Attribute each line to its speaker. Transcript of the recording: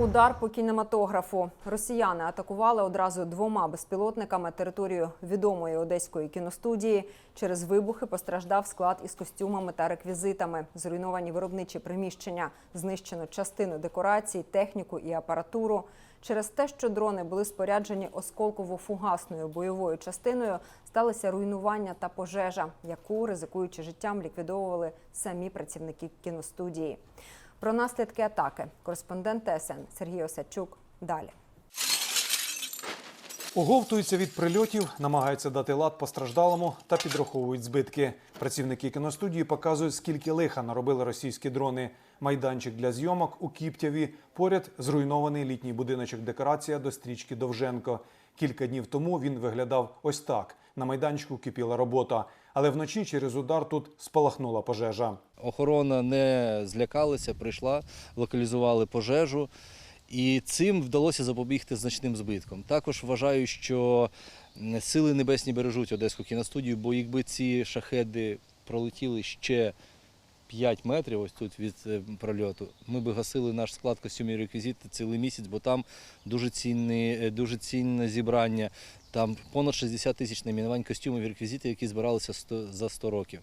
Speaker 1: Удар по кінематографу. Росіяни атакували одразу двома безпілотниками територію відомої одеської кіностудії. Через вибухи постраждав склад із костюмами та реквізитами. Зруйновані виробничі приміщення, знищено частину декорацій, техніку і апаратуру. Через те, що дрони були споряджені осколково-фугасною бойовою частиною, сталися руйнування та пожежа, яку, ризикуючи життям, ліквідовували самі працівники кіностудії. Про наслідки атаки кореспондент ТСН Сергій Осадчук далі.
Speaker 2: Оговтуються від прильотів, намагаються дати лад постраждалому та підраховують збитки. Працівники кіностудії показують, скільки лиха наробили російські дрони. Майданчик для зйомок у Кіптяві. Поряд зруйнований літній будиночок декорація до стрічки Довженко. Кілька днів тому він виглядав ось так. На майданчику кипіла робота, але вночі через удар тут спалахнула пожежа.
Speaker 3: Охорона не злякалася, прийшла, локалізували пожежу, і цим вдалося запобігти значним збитком. Також вважаю, що сили небесні бережуть Одеську кіностудію, бо якби ці шахеди пролетіли ще 5 метрів ось тут від е, прольоту, ми би гасили наш склад костюмів і реквізити цілий місяць, бо там дуже цінне, е, дуже цінне зібрання. Там понад 60 тисяч найменувань костюмів і реквізитів, які збиралися 100 за 100 років.